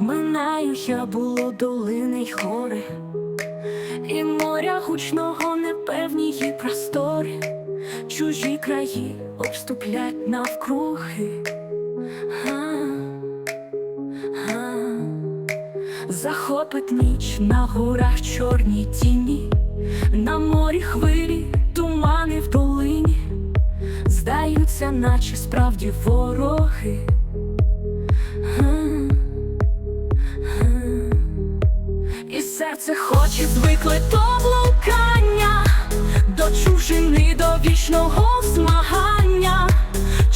Минаю я було долини й гори, і моря гучного непевні її простори, чужі краї обступлять навкруги. Захопить ніч на горах чорні тіні, на морі хвилі, тумани в долині, здаються, наче справді вороги. І серце хоче звикле до блукання, до чужини, до вічного змагання,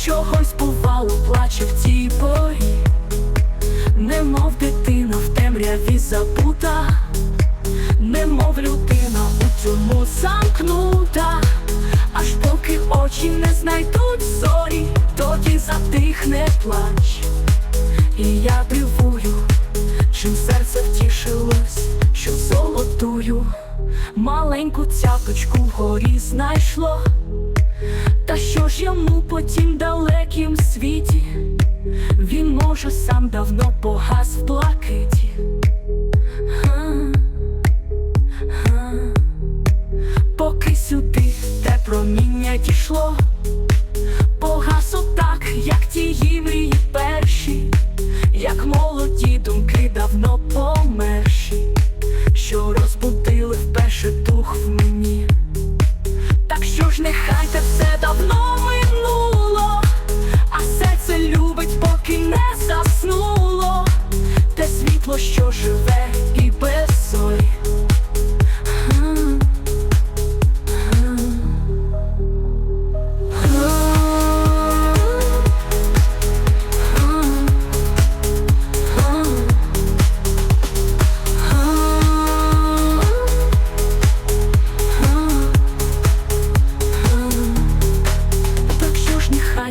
чогось бувало, плаче в тій порі, немов дитина в темряві забута, немов людина у цьому замкнута, аж поки очі не знайдуть зорі, тоді затихне плач. І я дивую, чим серце втішилось, що золотую маленьку цяточку вгорі знайшло. Та що ж йому по тім далекім світі? Він може сам давно погас в блакиті. Поки сюди те проміння дійшло,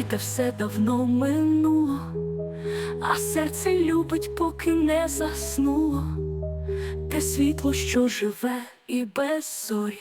те все давно минуло, а серце любить, поки не заснуло, те світло, що живе і без зорі.